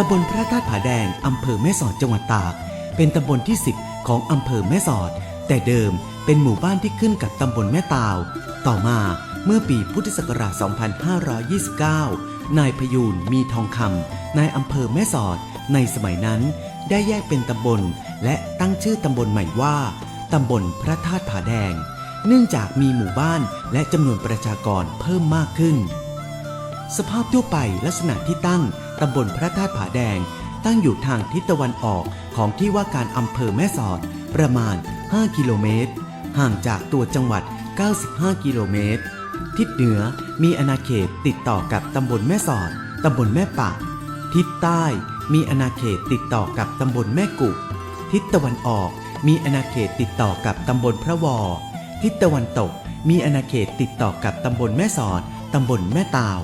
ตำบลพระธาตุผาแดง อำเภอแม่สอดจังหวัดตาก เป็นตำบลที่ 10 ของอำเภอแม่สอด แต่เดิมเป็นหมู่บ้านที่ขึ้นกับตำบลแม่ตาว ต่อมาเมื่อปีพุทธศักราช 2529 นายพยูนมีทองคำนายอำเภอแม่สอด ในสมัยนั้นได้แยกเป็นตำบล และตั้งชื่อตำบลใหม่ว่าตำบลพระธาตุผาแดง เนื่องจากมีหมู่บ้านและจำนวนประชากรเพิ่มมากขึ้น สภาพทั่วไปลักษณะที่ตั้งตำบลพระธาตุผาแดง ตั้งอยู่ทางทิศตะวันออกของที่ว่าการอำเภอแม่สอด ประมาณ 5 กิโลเมตร ห่างจากตัวจังหวัด 95 กิโลเมตร ทิศเหนือมีอาณาเขตติดต่อกับตำบลแม่สอด ตำบลแม่ปะ ทิศใต้มีอาณาเขตติดต่อกับตำบลแม่กุทิศตะวันออกมีอาณาเขตติดต่อกับตำบลพระวอ ทิศตะวันตกมีอาณาเขตติดต่อกับตำบลแม่สอด ตำบลแม่ตาว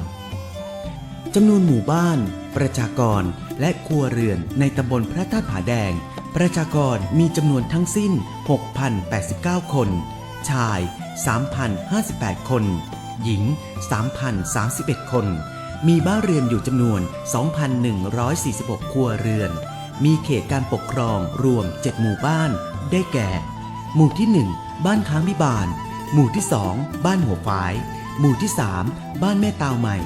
จำนวนหมู่บ้าน ประชากร และครัวเรือนในตำบลพระธาตุผาแดง ประชากรมีจำนวนทั้งสิ้น 6,089 คน ชาย 3,058 คน หญิง 3,031 คน มีบ้านเรือนอยู่จำนวน 2,146 ครัวเรือน มีเขตการปกครองรวม 7 หมู่บ้าน ได้แก่ หมู่ที่ 1 บ้านค้างพิบาล หมู่ที่ 2 บ้านหัวฝาย หมู่ที่ 3 บ้านแม่ตาวใหม่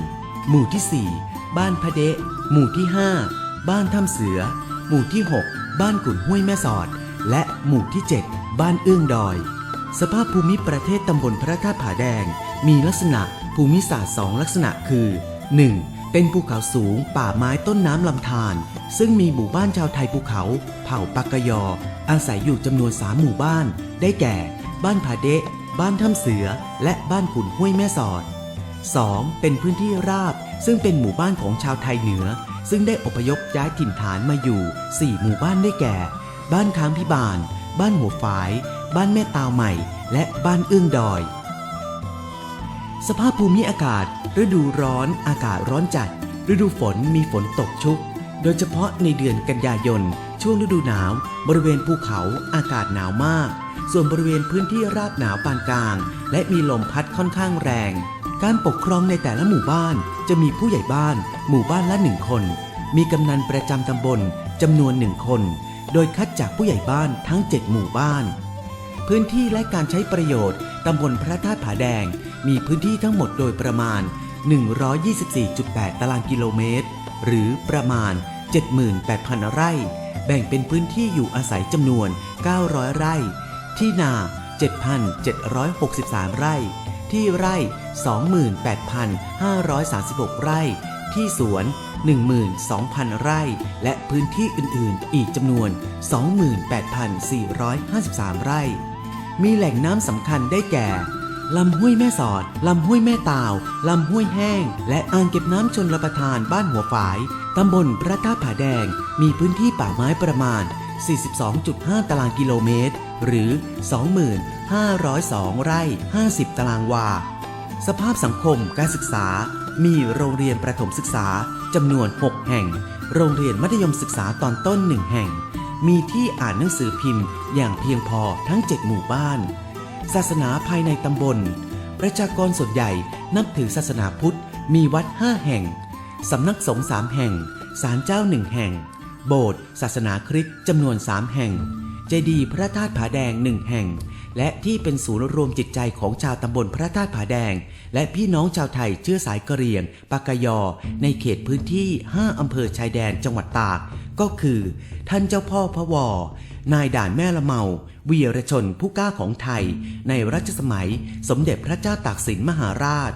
หมู่ที่ 4 บ้านพะเดะ หมู่ที่ 5 บ้านถ้ำเสือ หมู่ที่ 6 บ้านกุ่นห้วยแม่สอด และหมู่ที่ 7 บ้านเอื้องดอย สภาพภูมิประเทศตำบลพระธาตุผาแดง มีลักษณะภูมิศาสตร์สองลักษณะคือ 1. เป็นภูเขาสูงป่าไม้ต้นน้ำลำธารซึ่งมีหมู่บ้านชาวไทยภูเขา เผ่าปากกยอ อาศัยอยู่จำนวนสามหมู่บ้าน ได้แก่ บ้านผาเดะ บ้านถ้ำเสือ และบ้านขุนห้วยแม่สอด 2. เป็นพื้นที่ราบ ซึ่งเป็นหมู่บ้านของชาวไทยเหนือ ซึ่งได้อพยพย้ายถิ่นฐานมาอยู่ 4 หมู่บ้านได้แก่ บ้านค้างพิบาล บ้านหัวฝาย บ้านแม่ตาวใหม่ และบ้านเอื้องดอย สภาพภูมิอากาศ ฤดูร้อนอากาศร้อนจัด ฤดูฝนมีฝนตกชุก โดยเฉพาะในเดือนกันยายน ช่วงฤดูหนาว บริเวณภูเขาอากาศหนาวมาก ส่วนบริเวณพื้นที่ราบหนาวปานกลาง และมีลมพัดค่อนข้างแรง การปกครองในแต่ละหมู่บ้านจะมีผู้ใหญ่บ้าน หมู่บ้านละหนึ่งคน มีกำนันประจำตำบลจำนวนหนึ่งคน โดยคัดจากผู้ใหญ่บ้านทั้ง 7 หมู่บ้าน พื้นที่และการใช้ประโยชน์ตำบลพระธาตุผาแดง มีพื้นที่ทั้งหมดโดยประมาณ 124.8 ตารางกิโลเมตร หรือประมาณ 78,000 ไร่ แบ่งเป็นพื้นที่อยู่อาศัยจำนวน 900 ไร่ ที่นา 7,763 ไร่ ที่ไร่ 28,536 ไร่ ที่สวน 12,000 ไร่ และพื้นที่อื่น ๆ อีกจำนวน 28,453 ไร่ มีแหล่งน้ำสำคัญได้แก่ลำห้วยแม่สอด ลำห้วยแม่ตาว ลำห้วยแห้ง และอ่างเก็บน้ำชนระประทานบ้านหัวฝาย ตำบลพระธาตุผาแดง มีพื้นที่ป่าไม้ประมาณ 42.5 ตารางกิโลเมตร หรือ 502 ไร่ 50 ตารางวา สภาพสังคมการศึกษา มีโรงเรียนประถมศึกษาจำนวน 6 แห่ง โรงเรียนมัธยมศึกษาตอนต้น 1 แห่ง มีที่อ่านหนังสือพิมพ์ อย่างเพียงพอทั้ง 7 หมู่บ้าน ศาสนาภายในตำบล ประชากรส่วนใหญ่นับถือศาสนาพุทธ มีวัด 5 แห่ง สำนักสงฆ์3แห่ง ศาลเจ้า1แห่ง โบสถ์ศาสนาคริสต์จำนวน 3 แห่ง เจดีย์พระธาตุผาแดง1แห่ง และที่เป็นศูนย์รวมจิตใจของชาวตำบลพระธาตุผาแดง และพี่น้องชาวไทยเชื้อสายกะเหรี่ยงปากยอ ในเขตพื้นที่ 5 อำเภอชายแดนจังหวัดตาก ก็คือ ท่านเจ้าพ่อพระวอ นายด่านแม่ละเมา วีรชนผู้กล้าของไทย ในรัชสมัย สมเด็จพระเจ้าตากสินมหาราช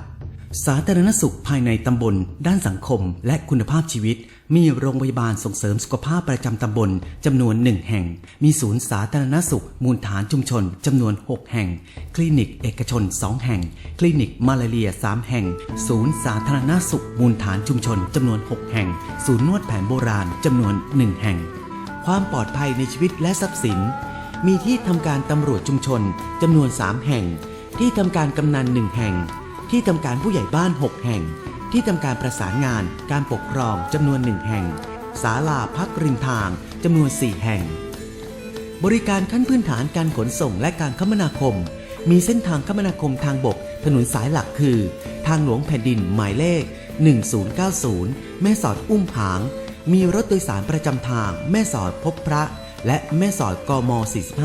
สาธารณสุขภายในตำบล ด้านสังคม และคุณภาพชีวิต มีโรงพยาบาลส่งเสริมสุขภาพประจำตำบลจำนวนหนึ่งแห่ง มีศูนย์สาธารณสุข มูลฐานชุมชนจำนวน 6 แห่ง คลินิกเอกชน 2 แห่ง คลินิกมาลาเรีย 3 แห่ง ศูนย์สาธารณสุข มูลฐานชุมชนจำนวน 6 แห่ง ศูนย์นวดแผนโบราณจำนวน 1 แห่ง ความปลอดภัยในชีวิตและทรัพย์สิน มีที่ทำการตำรวจชุมชนจำนวน 3 แห่ง ที่ทำการกำนันหนึ่งแห่ง ที่ทำการผู้ใหญ่บ้าน 6 แห่ง ที่ทำการประสานงานการปกครองจำนวนหนึ่งแห่งศาลาพักริมทางจำนวน 4 แห่ง บริการขั้นพื้นฐานการขนส่งและการคมนาคม มีเส้นทางคมนาคมทางบก ถนนสายหลักคือ ทางหลวงแผ่นดินหมายเลข 1090 แม่สอดอุ้มผาง มีรถโดยสารประจำทาง แม่สอดพบพระ และแม่สอดกม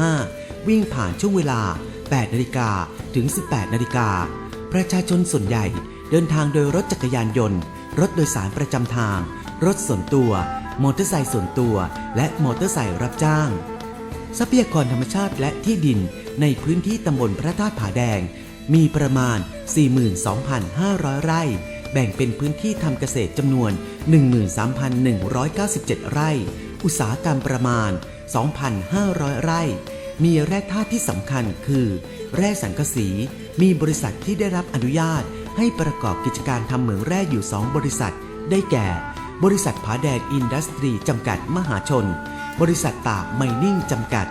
45 วิ่งผ่านช่วงเวลา 8 นาฬิกาถึง 18 นาฬิกา ประชาชนส่วนใหญ่ เดินทางโดยรถจักรยานยนต์ รถโดยสารประจำทาง รถส่วนตัว มอเตอร์ไซค์ส่วนตัว และมอเตอร์ไซค์รับจ้าง ทรัพยากรธรรมชาติและที่ดินในพื้นที่ตำบลพระธาตุผาแดง มีประมาณ 42,500 ไร่ แบ่งเป็นพื้นที่ทำเกษตรจำนวน 13,197 ไร่ อุตสาหกรรมประมาณ 2,500 ไร่ มีแร่ธาตุที่สำคัญคือ แร่สังกะสี มีบริษัทที่ได้รับอนุญาต ให้ประกอบกิจการทำเหมืองแร่อยู่ 2 บริษัท ได้แก่ บริษัทผาแดงอินดัสทรีจำกัดมหาชน บริษัทตากไมนิ่งจำกัด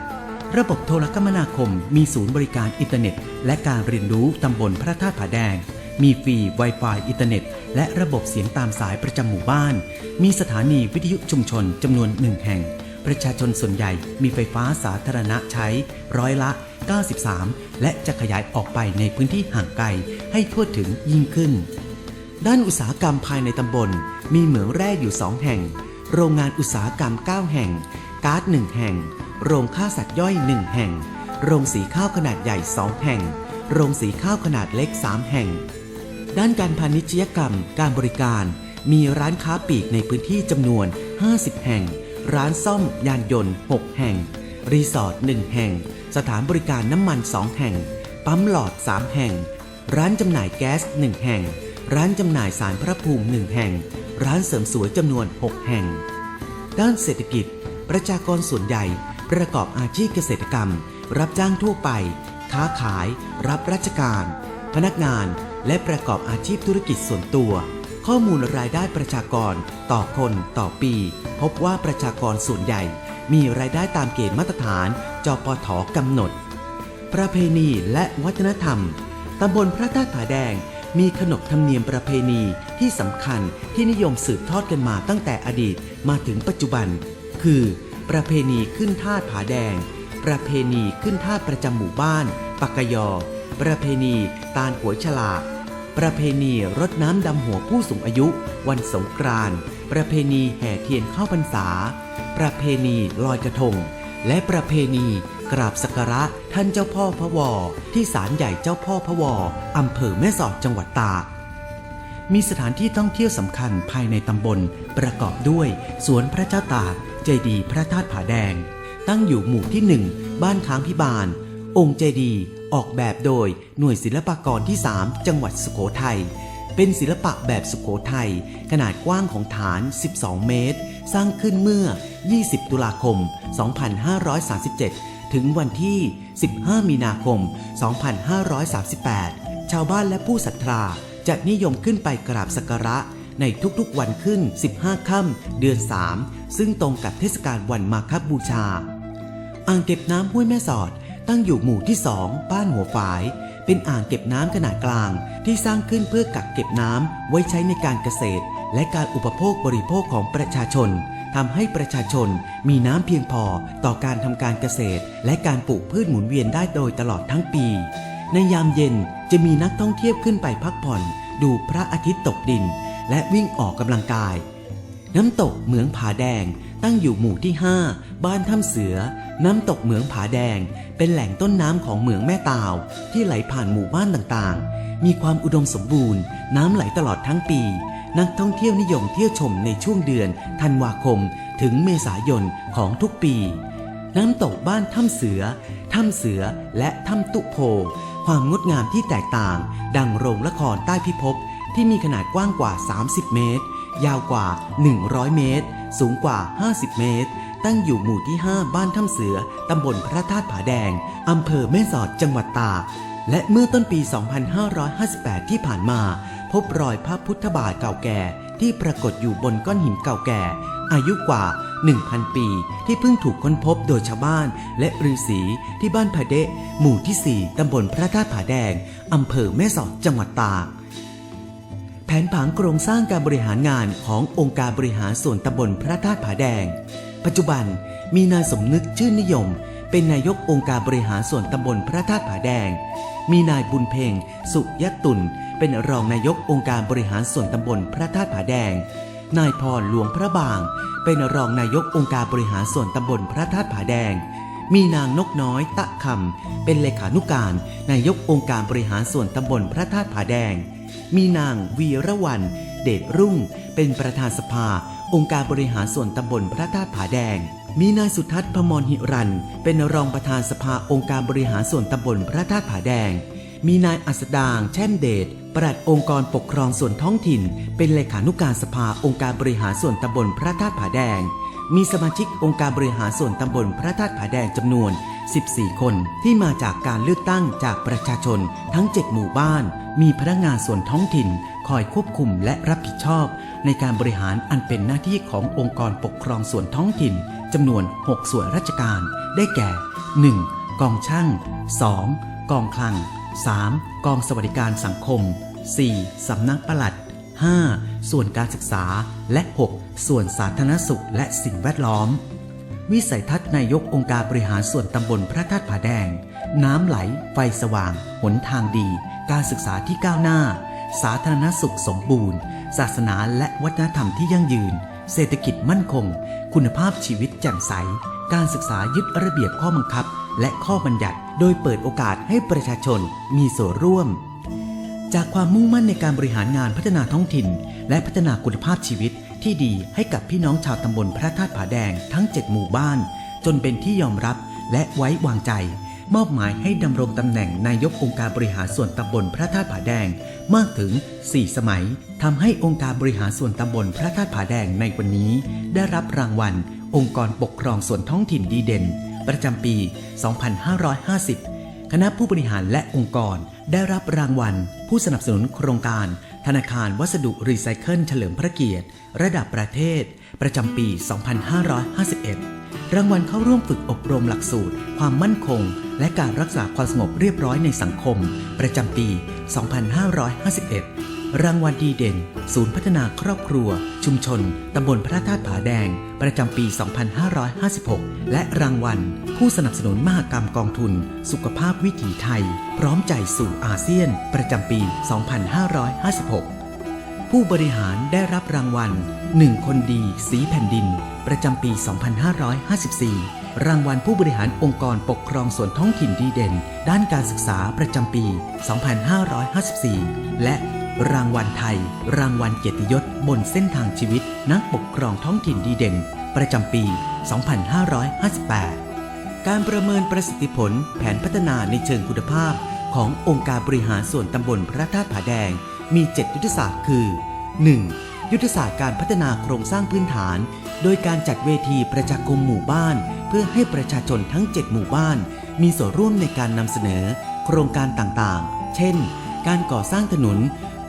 ระบบโทรคมนาคม มีศูนย์บริการอินเทอร์เน็ต และการเรียนรู้ตำบลพระธาตุผาแดง มีฟรี Wi-Fi อินเทอร์เน็ต และระบบเสียงตามสายประจำหมู่บ้าน มีสถานีวิทยุชุมชนจำนวนหนึ่งแห่ง ประชาชนส่วนใหญ่มีไฟฟ้าสาธารณะใช้ร้อยละ 93 และจะขยายออกไปในพื้นที่ห่างไกลให้ทั่วถึงยิ่งขึ้น ด้านอุตสาหกรรมภายในตำบล มีเหมืองแร่อยู่ 2 แห่ง โรงงานอุตสาหกรรม 9 แห่ง ก๊าซ1แห่ง โรงฆ่าสัตว์ย่อย 1 แห่ง โรงสีข้าวขนาดใหญ่ 2 แห่ง โรงสีข้าวขนาดเล็ก 3 แห่ง ด้านการพาณิชยกรรม การบริการ มีร้านค้าปลีกในพื้นที่จำนวน 50 แห่ง ร้านซ่อมยานยนต์ 6 แห่ง รีสอร์ท 1 แห่ง สถานบริการน้ำมัน 2 แห่ง ปั๊มหลอด 3 แห่ง ร้านจำหน่ายแก๊ส 1 แห่ง ร้านจำหน่ายสารพระภูมิ 1 แห่ง ร้านเสริมสวยจำนวน 6 แห่ง ด้านเศรษฐกิจ ประชากรส่วนใหญ่ ประกอบอาชีพเกษตรกรรม รับจ้างทั่วไป ค้าขาย รับราชการ พนักงาน และประกอบอาชีพธุรกิจส่วนตัว ข้อมูลรายได้ประชากร ต่อคนต่อปี พบว่าประชากรส่วนใหญ่ มีรายได้ตามเกณฑ์มาตรฐานจปทกำหนด ประเพณีและวัฒนธรรม ตำบลพระธาตุผาแดง มีขนบธรรมเนียมประเพณีที่สำคัญที่นิยมสืบทอดกันมาตั้งแต่อดีตมาถึงปัจจุบัน คือ ประเพณีขึ้นธาตุผาแดง ประเพณีขึ้นธาตุประจำหมู่บ้าน ปักกยอ ประเพณีตาลหัวฉลากประเพณีรดน้ำดำหัวผู้สูงอายุ วันสงกรานต์ประเพณีแห่เทียนเข้าพรรษา ประเพณีลอยกระทง และประเพณีกราบสักการะท่านเจ้าพ่อพระวอ ที่ศาลใหญ่เจ้าพ่อพระวออำเภอแม่สอดจังหวัดตากมีสถานที่ท่องเที่ยวสำคัญภายในตำบล ประกอบด้วยสวนพระเจ้าตากเจดีย์พระธาตุผาแดง ตั้งอยู่หมู่ที่หนึ่งบ้านค้างพิบาล องค์เจดีย์ออกแบบโดยหน่วยศิลปากรที่ 3 จังหวัดสุโขทัยเป็นศิลปะแบบสุโขทัยขนาดกว้างของฐาน 12 เมตร สร้างขึ้นเมื่อ 20 ตุลาคม 2537 ถึงวันที่ 15 มีนาคม 2538 ชาวบ้านและผู้ศรัทธาจะนิยมขึ้นไปกราบสักการะในทุกๆวันขึ้น 15 ค่ำเดือน 3 ซึ่งตรงกับเทศกาลวันมาคบูชา อ่างเก็บน้ำห้วยแม่สอด ตั้งอยู่หมู่ที่ 2 บ้านหัวฝาย เป็นอ่างเก็บน้ำขนาดกลางที่สร้างขึ้นเพื่อกักเก็บน้ำไว้ใช้ในการเกษตร และการอุปโภคบริโภคของประชาชนทำให้ประชาชนมีน้ำเพียงพอต่อการทำการเกษตร และการปลูกพืชหมุนเวียนได้โดยตลอดทั้งปี ในยามเย็นจะมีนักท่องเที่ยวขึ้นไปพักผ่อน ดูพระอาทิตย์ตกดิน และวิ่งออกกำลังกาย น้ำตกเหมืองผาแดงตั้งอยู่หมู่ที่ 5 บ้านถ้ำเสือ น้ำตกเหมืองผาแดง เป็นแหล่งต้นน้ำของเหมืองแม่ตาว ที่ไหลผ่านหมู่บ้านต่างๆ มีความอุดมสมบูรณ์ น้ำไหลตลอดทั้งปี นักท่องเที่ยวนิยมเที่ยวชมในช่วงเดือนธันวาคมถึงเมษายนของทุกปี น้ำตกบ้านถ้ำเสือ ถ้ำเสือและถ้ำตุโพ ความงดงามที่แตกต่าง ดังโรงละครใต้พิภพที่มีขนาดกว้างกว่า 30 เมตร ยาวกว่า 100 เมตร สูงกว่า 50 เมตร ตั้งอยู่หมู่ที่ 5 บ้านถ้ำเสือ ตำบลพระธาตุผาแดง อำเภอแม่สอดจังหวัดตากและเมื่อต้นปี 2558 ที่ผ่านมา บรอยพระพุทธบาทเก่าแก่ที่ปรากฏอยู่บนก้อนหินเก่าแก่ อายุกว่า 1,000 ปี ที่เพิ่งถูกค้นพบโดยชาวบ้านและฤาษีที่บ้านพะเดะหมู่ที่ 4 ตำบลพระธาตุผาแดง อำเภอแม่สอดจังหวัดตากแผนผังโครงสร้างการบริหารงานขององค์การบริหารส่วนตำบลพระธาตุผาแดง ปัจจุบันมีนายสมนึกชื่นนิยม เป็นนายกองค์การบริหารส่วนตำบลพระธาตุผาแดง มีนายบุญเพ็งสุยตุน เป็นรองนายกองค์การบริหารส่วนตำบลพระธาตุผาแดง นายพรหลวงพระบาง เป็นรองนายกองค์การบริหารส่วนตำบลพระธาตุผาแดง มีนางนกน้อยตะคำเป็นเลขานุการนายกองค์การบริหารส่วนตำบลพระธาตุผาแดง มีนางวีระวันเดชรุ่ง เป็นประธานสภา องค์การบริหารส่วนตำบลพระธาตุผาแดงมีนายสุทัศน์พมรหิรัน เป็นรองประธานสภาองค์การบริหารส่วนตำบลพระธาตุผาแดง มีนายอัสดางแช่มเดช ปลัดองค์กรปกครองส่วนท้องถิ่น เป็นเลขานุการสภาองค์การบริหารส่วนตำบลพระธาตุผาแดง มีสมาชิกองค์การบริหารส่วนตำบลพระธาตุผาแดงจำนวน 14 คนที่มาจากการเลือกตั้งจากประชาชนทั้ง 7 หมู่บ้าน มีพนักงานส่วนท้องถิ่น คอยควบคุมและรับผิดชอบ ในการบริหารอันเป็นหน้าที่ขององค์กรปกครองส่วนท้องถิ่นจำนวน 6 ส่วนราชการ ได้แก่ 1. กองช่าง 2. กองคลัง 3. กองสวัสดิการสังคม 4. สำนักปลัด 5. ส่วนการศึกษา และ 6. ส่วนสาธารณสุขและสิ่งแวดล้อม วิสัยทัศน์นายกองค์การบริหารส่วนตำบลพระธาตุผาแดง น้ำไหล ไฟสว่าง หนทางดี การศึกษาที่ก้าวหน้า สาธารณสุขสมบูรณ์ ศาสนาและวัฒนธรรมที่ยั่งยืน เศรษฐกิจมั่นคง คุณภาพชีวิตแจ่มใส การศึกษายึดระเบียบข้อบังคับ และข้อบัญญัติ โดยเปิดโอกาสให้ประชาชนมีส่วนร่วม จากความมุ่งมั่นในการบริหารงานพัฒนาท้องถิ่น และพัฒนาคุณภาพชีวิตที่ดีให้กับพี่น้องชาวตำบลพระธาตุผาแดงทั้ง 7 หมู่บ้าน จนเป็นที่ยอมรับและไว้วางใจ มอบหมายให้ดำรงตำแหน่งนายกองค์การบริหารส่วนตำบลพระธาตุผาแดงมากถึง 4 สมัยทำให้องค์การบริหารส่วนตำบลพระธาตุผาแดงในวันนี้ ได้รับรางวัล องค์กรปกครองส่วนท้องถิ่นดีเด่น ประจำปี 2550 คณะผู้บริหารและองค์กรได้รับรางวัล ผู้สนับสนุนโครงการธนาคารวัสดุรีไซเคิลเฉลิมพระเกียรติ ระดับประเทศ ประจำปี 2551 รางวัลเข้าร่วมฝึกอบรมหลักสูตร ความมั่นคง และการรักษาความสงบเรียบร้อยในสังคม ประจำปี 2551 รางวัลดีเด่น ศูนย์พัฒนาครอบครัว ชุมชน ตำบลพระธาตุผาแดง ประจำปี 2556 และรางวัล ผู้สนับสนุนมหกรรมกองทุน สุขภาพวิถีไทย พร้อมใจสู่อาเซียน ประจำปี 2556 ผู้บริหารได้รับรางวัล 1 คนดีสีแผ่นดิน ประจำปี 2554รางวัลผู้บริหารองค์กรปกครองส่วนท้องถิ่นดีเด่น ด้านการศึกษาประจำปี 2554 และ รางวัลไทย รางวัลเกียรติยศบนเส้นทางชีวิต นักปกครองท้องถิ่นดีเด่น ประจำปี 2558 การประเมินประสิทธิผลแผนพัฒนาในเชิงคุณภาพ ขององค์การบริหารส่วนตำบลพระธาตุผาแดง มี 7 ยุทธศาสตร์คือ 1. ยุทธศาสตร์การพัฒนาโครงสร้างพื้นฐาน โดยการจัดเวทีประชาคมหมู่บ้าน เพื่อให้ประชาชนทั้ง 7 หมู่บ้าน มีส่วนร่วมในการนำเสนอ โครงการต่างๆ เช่น การก่อสร้างถนน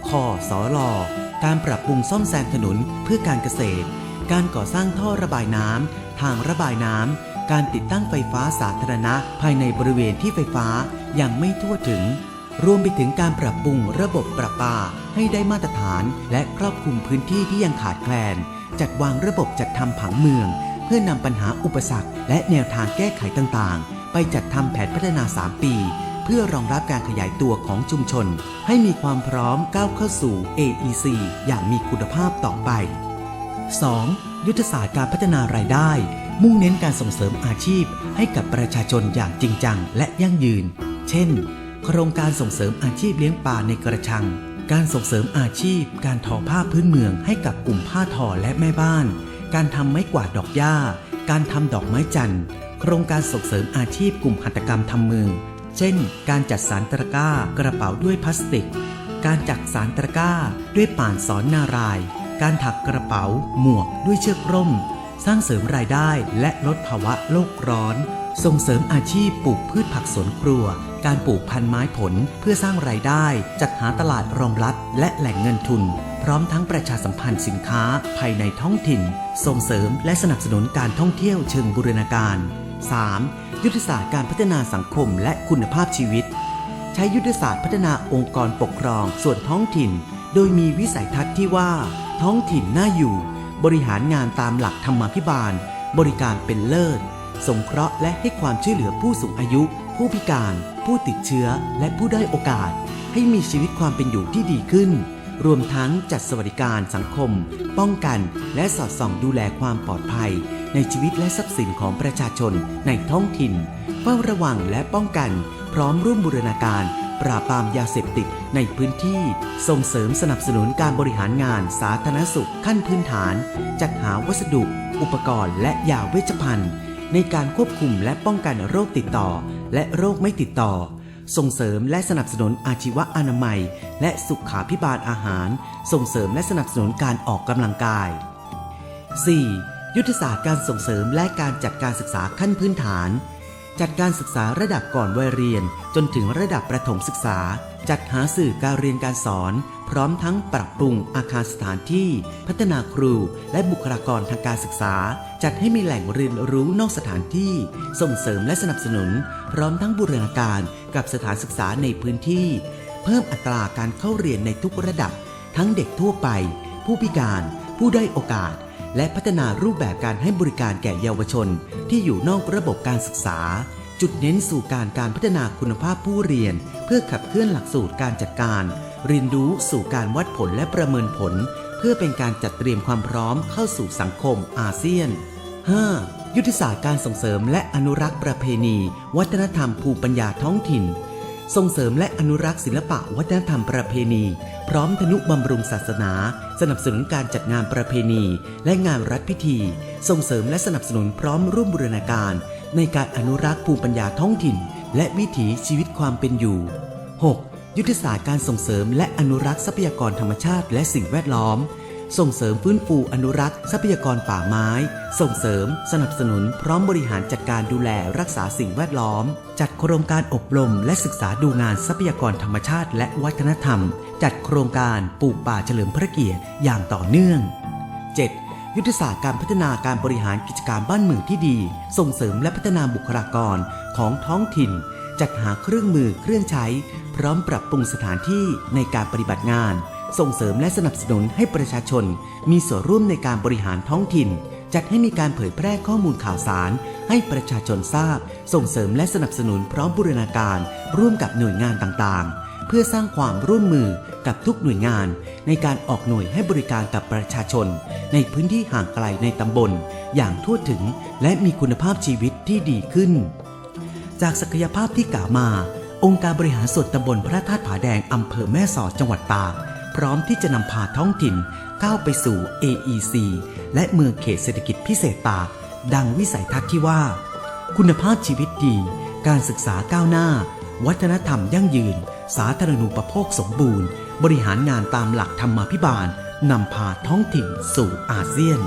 คอสอลอการปรับปรุงซ่อมแซมถนนเพื่อการเกษตร การก่อสร้างท่อระบายน้ำ ทางระบายน้ำ การติดตั้งไฟฟ้าสาธารณะ ภายในบริเวณที่ไฟฟ้ายังไม่ทั่วถึง รวมไปถึงการปรับปรุงระบบประปาให้ได้มาตรฐาน และครอบคลุมพื้นที่ที่ยังขาดแคลน จัดวางระบบจัดทำผังเมือง เพื่อนำปัญหาอุปสรรค และแนวทางแก้ไขต่างๆ ไปจัดทำแผนพัฒนา 3 ปี เพื่อรองรับการขยายตัวของชุมชน ให้มีความพร้อมก้าวเข้าสู่ AEC อย่างมีคุณภาพต่อไป 2. ยุทธศาสตร์การพัฒนารายได้ มุ่งเน้นการส่งเสริมอาชีพให้กับประชาชนอย่างจริงจังและยั่งยืน เช่น โครงการส่งเสริมอาชีพเลี้ยงปลาในกระชัง การส่งเสริมอาชีพ การทอผ้าพื้นเมืองให้กับกลุ่มผ้าทอและแม่บ้าน การทำไม้กวาดดอกหญ้า การทำดอกไม้จันทร์ โครงการส่งเสริมอาชีพกลุ่มหัตถกรรมทำมือ เช่น การจัดสารตะกร้ากระเป๋าด้วยพลาสติก การจักสารตะกร้าด้วยป่านสอนนาราย การถักกระเป๋า หมวกด้วยเชือกร่ม สร้างเสริมรายได้และลดภาวะโลกร้อน ส่งเสริมอาชีพปลูกพืชผักสวนครัว การปลูกพันธุ์ไม้ผลเพื่อสร้างรายได้ จัดหาตลาดรองรับและแหล่งเงินทุน พร้อมทั้งประชาสัมพันธ์สินค้าภายในท้องถิ่น ส่งเสริมและสนับสนุนการท่องเที่ยวเชิงบูรณาการ 3. ยุทธศาสตร์การพัฒนาสังคมและคุณภาพชีวิต ใช้ยุทธศาสตร์พัฒนาองค์กรปกครองส่วนท้องถิ่น โดยมีวิสัยทัศน์ที่ว่า ท้องถิ่นน่าอยู่ บริหารงานตามหลักธรรมาภิบาล บริการเป็นเลิศสงเคราะห์และให้ความช่วยเหลือผู้สูงอายุ ผู้พิการ ผู้ติดเชื้อ และผู้ได้โอกาส ให้มีชีวิตความเป็นอยู่ที่ดีขึ้น รวมทั้งจัดสวัสดิการสังคม ป้องกัน และสอดส่องดูแลความปลอดภัย ในชีวิตและทรัพย์สินของประชาชนในท้องถิ่น เฝ้าระวังและป้องกัน พร้อมร่วมบูรณาการ ปราบปรามยาเสพติดในพื้นที่ ส่งเสริมสนับสนุนการบริหารงานสาธารณสุขขั้นพื้นฐาน จัดหาวัสดุ อุปกรณ์ และยาเวชภัณฑ์ ในการควบคุมและป้องกันโรคติดต่อ และโรคไม่ติดต่อส่งเสริมและสนับสนุนอาชีวะอนามัย และสุขาพิบาลอาหาร ส่งเสริมและสนับสนุนการออกกำลังกาย 4. ยุทธศาสตร์การส่งเสริมและการจัดการศึกษาขั้นพื้นฐาน จัดการศึกษาระดับก่อนวัยเรียน จนถึงระดับประถมศึกษา จัดหาสื่อการเรียนการสอน พร้อมทั้งปรับปรุงอาคารสถานที่ พัฒนาครู และบุคลากรทางการศึกษา จัดให้มีแหล่งเรียนรู้นอกสถานที่ ส่งเสริมและสนับสนุน พร้อมทั้งบูรณาการกับสถานศึกษาในพื้นที่ เพิ่มอัตราการเข้าเรียนในทุกระดับ ทั้งเด็กทั่วไป ผู้พิการ ผู้ได้อยโอกาส และพัฒนารูปแบบการให้บริการแก่เยาวชน ที่อยู่นอกระบบการศึกษา จุดเน้นสู่การการพัฒนาคุณภาพผู้เรียน เพื่อขับเคลื่อนหลักสูตรการจัดการ เรียนรู้สู่การวัดผลและประเมินผล เพื่อเป็นการจัดเตรียมความพร้อมเข้าสู่สังคมอาเซียน 5. ยุทธศาสตร์การส่งเสริมและอนุรักษ์ประเพณี วัฒนธรรมภูมิปัญญาท้องถิ่น ส่งเสริมและอนุรักษ์ศิลปะวัฒนธรรมประเพณี พร้อมทนุบำรุงศาสนา สนับสนุนการจัดงานประเพณี และงานรัฐพิธี ส่งเสริมและสนับสนุนพร้อมร่วมบูรณาการ ในการอนุรักษ์ภูมิปัญญาท้องถิ่น และวิถีชีวิตความเป็นอยู่ 6. ยุทธศาสตร์การส่งเสริมและอนุรักษ์ทรัพยากรธรรมชาติและสิ่งแวดล้อม ส่งเสริมฟื้นฟูอนุรักษ์ทรัพยากรป่าไม้ ส่งเสริม สนับสนุน พร้อมบริหารจัดการดูแลรักษาสิ่งแวดล้อม จัดโครงการอบรม และศึกษาดูงานทรัพยากรธรรมชาติ และวัฒนธรรม จัดโครงการปลูกป่าเฉลิมพระเกียรติอย่างต่อเนื่อง 7. ยุทธศาสตร์การพัฒนาการบริหารกิจการบ้านเมืองที่ดี ส่งเสริมและพัฒนาบุคลากรของท้องถิ่น จัดหาเครื่องมือเครื่องใช้ พร้อมปรับปรุงสถานที่ในการปฏิบัติงาน ส่งเสริมและสนับสนุนให้ประชาชน มีส่วนร่วมในการบริหารท้องถิ่น จัดให้มีการเผยแพร่ข้อมูลข่าวสาร ให้ประชาชนทราบ ส่งเสริมและสนับสนุนพร้อมบูรณาการ ร่วมกับหน่วยงานต่างๆ เพื่อสร้างความร่วมมือกับทุกหน่วยงาน ในการออกหน่วยให้บริการกับประชาชน ในพื้นที่ห่างไกลในตำบล อย่างทั่วถึง และมีคุณภาพชีวิตที่ดีขึ้น จากศักยภาพที่กล่าวมาองค์การบริหารส่วนตำบลพระธาตุผาแดงอำเภอแม่สอดจังหวัดตาก พร้อมที่จะนำพาท้องถิ่นก้าวไปสู่ AEC และเมืองเขตเศรษฐกิจพิเศษตากดังวิสัยทัศน์ที่ว่า คุณภาพชีวิตดี การศึกษาก้าวหน้า วัฒนธรรมยั่งยืน สาธารณูปโภคสมบูรณ์ บริหารงานตามหลักธรรมาภิบาลนำพาท้องถิ่นสู่อาเซียน